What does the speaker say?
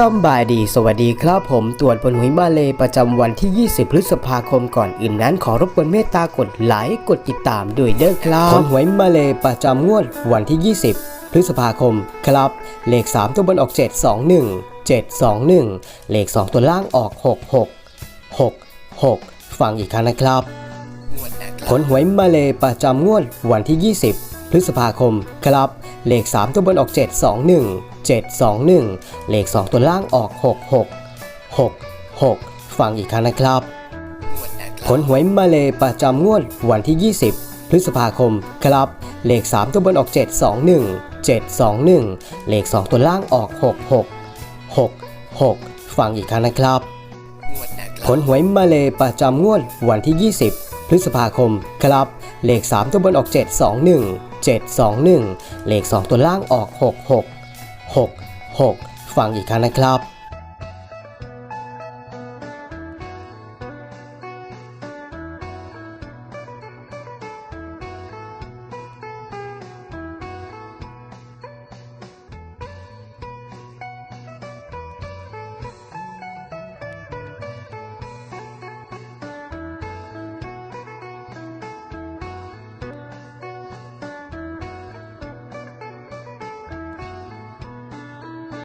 สำบายดีสวัสดีครับผมตรวจผลหวยมาเลยประจำวันที่ 20 พฤษภาคมก่อนอื่นนั้นขอรบกวนเมตตากดไลค์กดติดตามด้วยเด้อครับผลหวยมาเลยประจำงวดวันที่ 20 พฤษภาคมครับ เลข 3 ตัวบนออก 721 721 เลข 2 ตัวล่างออก 66 66 ฟังอีกครั้งนะครับผลหวยมาเลยประจำงวดวันที่ 20 พฤษภาคมครับ เลข 3 ตัวบนออก 721 721 เลข 2 ตัวล่างออก 66 66 ฟังอีกครั้งนะครับ ผลหวยมาเลยประจำงวดวันที่ 20 พฤษภาคมครับ เลข 3 ตัวบนออก 721 721 เลข 2 ตัวล่างออก 66 66 ฟังอีกครั้งนะครับ ผลหวยมาเลยประจำงวดวันที่ 20 พฤษภาคมครับ เลข 3 ตัวบนออก 721 721 เลข 2 ตัวล่างออก 66 66 ฟังอีกครั้งนะครับ